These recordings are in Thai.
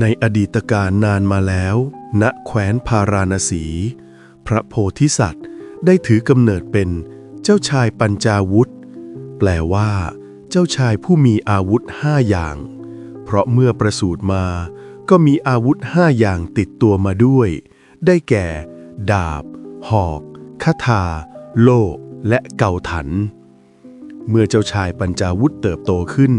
ในอดีตการนานมาแล้ว ณ แคว้นพาราณสี พระโพธิสัตว์ได้ถือกำเนิดเป็นเจ้าชายปัญจาวุธ แปลว่า เจ้าชายผู้มีอาวุธห้าอย่าง เพราะเมื่อประสูติมา ก็มีอาวุธห้าอย่างติดตัวมาด้วย ได้แก่ ดาบ หอกคาถา โล่และเก่าถัน เมื่อเจ้าชายปัญจาวุธเติบโตขึ้น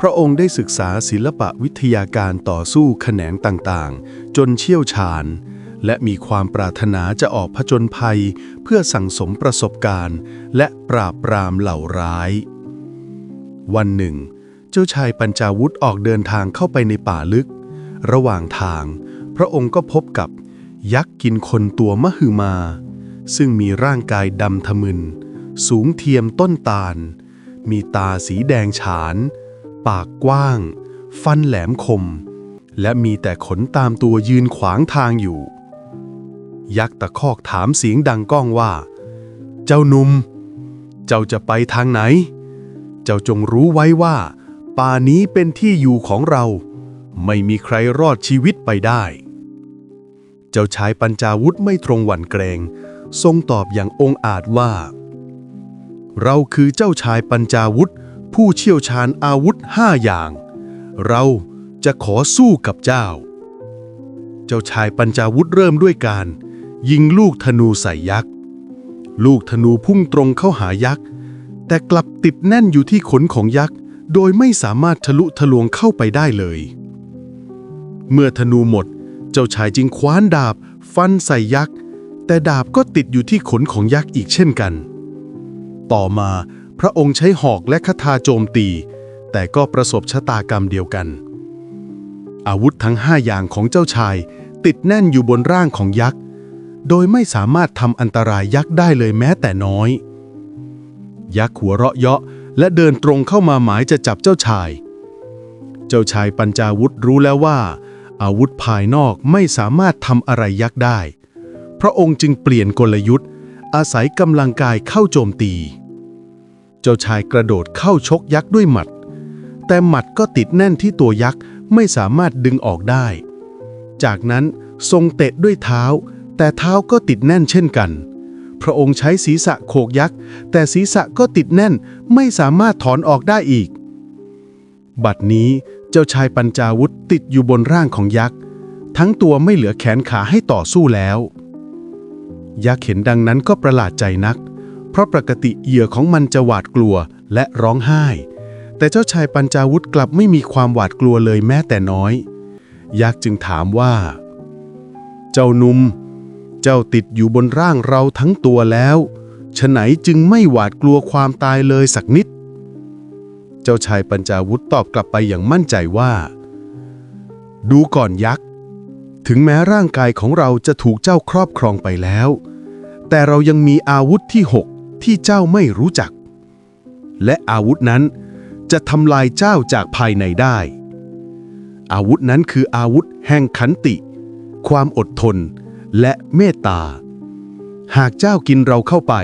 พระองค์ได้ศึกษาศิลปะวิทยาการต่อสู้แขนงต่างๆ จนเชี่ยวชาญ และมีความปรารถนาจะออกผจญภัย เพื่อสั่งสมประสบการณ์ และปราบปรามเหล่าร้าย วันหนึ่ง เจ้าชายปัญจาวุธออกเดินทางเข้าไปในป่าลึก ระหว่างทาง พระองค์ก็พบกับยักษ์กินคนตัวมหึมา ซึ่งมีร่างกายดำทะมึน สูงเทียมต้นตาล มีตาสีแดงฉาน ปากกว้าง ฟันแหลมคม และมีแต่ขนตามตัวยืนขวางทางอยู่ ยักษ์ตะคอกถามเสียงดังก้องว่า เจ้าหนุ่ม เจ้าจะไปทางไหน เจ้าจงรู้ไว้ว่า ป่านี้เป็นที่อยู่ของเรา ไม่มีใครรอดชีวิตไปได้ เจ้าชายปัญจาวุธไม่ตรงหวั่นเกรง ทรงตอบอย่างองอาจว่า เราคือเจ้าชายปัญจาวุธ ผู้เชี่ยวชาญอาวุธห้าอย่าง เราจะขอสู้กับเจ้า เจ้าชายปัญจาวุธเริ่มด้วยการ ยิงลูกธนูใส่ยักษ์ ลูกธนูพุ่งตรงเข้าหายักษ์ แต่กลับติดแน่นอยู่ที่ขนของยักษ์ โดยไม่สามารถทะลุทะลวงเข้าไปได้เลย เมื่อธนูหมด เจ้าชายจึงคว้านดาบ ฟันใส่ยักษ์ แต่ดาบก็ติดอยู่ที่ขนของยักษ์อีกเช่นกัน ต่อมา พระองค์ใช้หอกและคาถาโจมตี แต่ก็ประสบชะตากรรมเดียวกัน อาวุธทั้งห้าอย่างของเจ้าชาย ติดแน่นอยู่บนร่างของยักษ์ โดยไม่สามารถทำอันตรายยักษ์ได้เลยแม้แต่น้อย ยักษ์หัวเราะเยาะและเดินตรงเข้ามาหมายจะจับเจ้าชาย เจ้าชายปัญจาวุธรู้แล้วว่า อาวุธภายนอกไม่สามารถทำอะไรยักษ์ได้ พระองค์จึงเปลี่ยนกลยุทธ์ อาศัยกำลังกายเข้าโจมตี จ้าชายกระโดดเข้าชกยักษ์ด้วยหมัด แต่หมัดก็ติดแน่นที่ตัวยักษ์ไม่สามารถดึงออกได้ จากนั้นทรงเตะด้วยเท้า แต่เท้าก็ติดแน่นเช่นกัน พระองค์ใช้ศีรษะโขกยักษ์ แต่ศีรษะก็ติดแน่นไม่สามารถถอนออกได้อีก บัดนี้เจ้าชายปัญจาวุธติดอยู่บนร่างของยักษ์ ทั้งตัวไม่เหลือแขนขาให้ต่อสู้แล้ว ยักษ์เห็นดังนั้นก็ประหลาดใจนักเพราะปกติเหยื่อของมันจะหวาดกลัวและร้องไห้ แต่เจ้าชายปัญจาวุธกลับไม่มีความหวาดกลัวเลยแม้แต่น้อย ยักษ์จึงถามว่า เจ้านุ่ม เจ้าติดอยู่บนร่างเราทั้งตัวแล้วฉะไหนจึงไม่หวาดกลัวความตายเลยสักนิด เจ้าชายปัญจาวุธตอบกลับไปอย่างมั่นใจว่า ดูก่อนยักษ์ ถึงแม้ร่างกายของเราจะถูกเจ้าครอบครองไปแล้ว แต่เรายังมีอาวุธที่หก ที่เจ้าไม่รู้จัก และอาวุธนั้นจะทำลายเจ้าจากภายในได้ อาวุธนั้นคืออาวุธแห่งขันติ ความอดทนและเมตตา หากเจ้ากินเราเข้าไป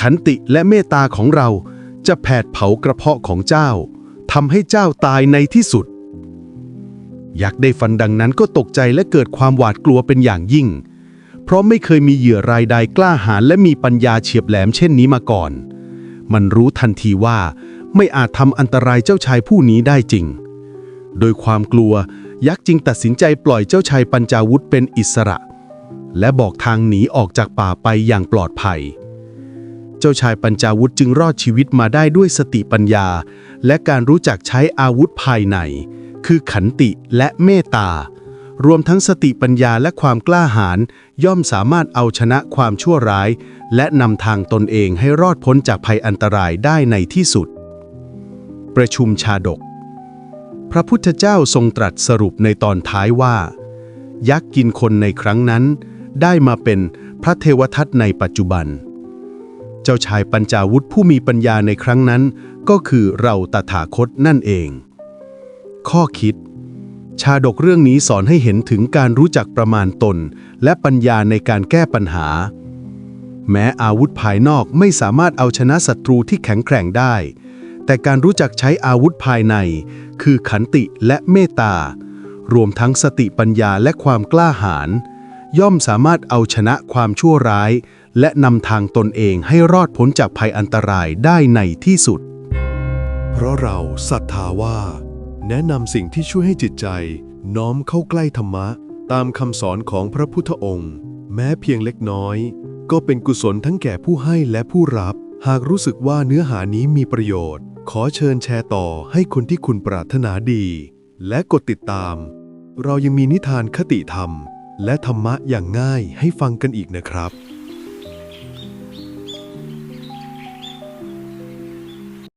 ขันติและเมตตาของเราจะแผดเผากระเพาะของเจ้าทำให้เจ้าตายในที่สุด ยักษ์ได้ฟันดังนั้นก็ตกใจและเกิดความหวาดกลัวเป็นอย่างยิ่ง เพราะไม่เคยมีเหยื่อรายใดกล้าหาญและมีปัญญาเฉียบแหลมเช่นนี้มาก่อน มันรู้ทันทีว่า ไม่อาจทำอันตรายเจ้าชายผู้นี้ได้จริง โดยความกลัวยักษ์จึงตัดสินใจปล่อยเจ้าชายปัญจาวุธเป็นอิสระ และบอกทางหนีออกจากป่าไปอย่างปลอดภัย เจ้าชายปัญจาวุธจึงรอดชีวิตมาได้ด้วยสติปัญญา และการรู้จักใช้อาวุธภายใน คือขันติและเมตตา รวมทั้งสติปัญญาและความกล้าหาญย่อมสามารถเอาชนะความชั่วร้าย และนำทางตนเองให้รอดพ้นจากภัยอันตรายได้ในที่สุด ประชุมชาดก พระพุทธเจ้าทรงตรัสสรุปในตอนท้ายว่า ยักษ์กินคนในครั้งนั้น ได้มาเป็นพระเทวทัตในปัจจุบัน เจ้าชายปัญจาวุธผู้มีปัญญาในครั้งนั้น ก็คือเราตถาคตนั่นเอง ข้อคิด ชาดกเรื่องนี้สอนให้เห็นถึงการรู้จักประมาณตน และปัญญาในการแก้ปัญหา แม้อาวุธภายนอกไม่สามารถเอาชนะศัตรูที่แข็งแกร่งได้ แต่การรู้จักใช้อาวุธภายใน คือขันติและเมตตารวมทั้งสติปัญญาและความกล้าหาญย่อมสามารถเอาชนะความชั่วร้าย และนำทางตนเองให้รอดพ้นจากภัยอันตรายได้ในที่สุด เพราะเราศรัทธาว่า แนะนำสิ่งที่ช่วยให้จิตใจ น้อมเข้าใกล้ธรรมะ ตามคำสอนของพระพุทธองค์ แม้เพียงเล็กน้อย ก็เป็นกุศลทั้งแก่ผู้ให้และผู้รับ หากรู้สึกว่าเนื้อหานี้มีประโยชน์ ขอเชิญแชร์ต่อให้คนที่คุณปรารถนาดี และกดติดตาม เรายังมีนิทานคติธรรม และธรรมะอย่างง่ายให้ฟังกันอีกนะครับ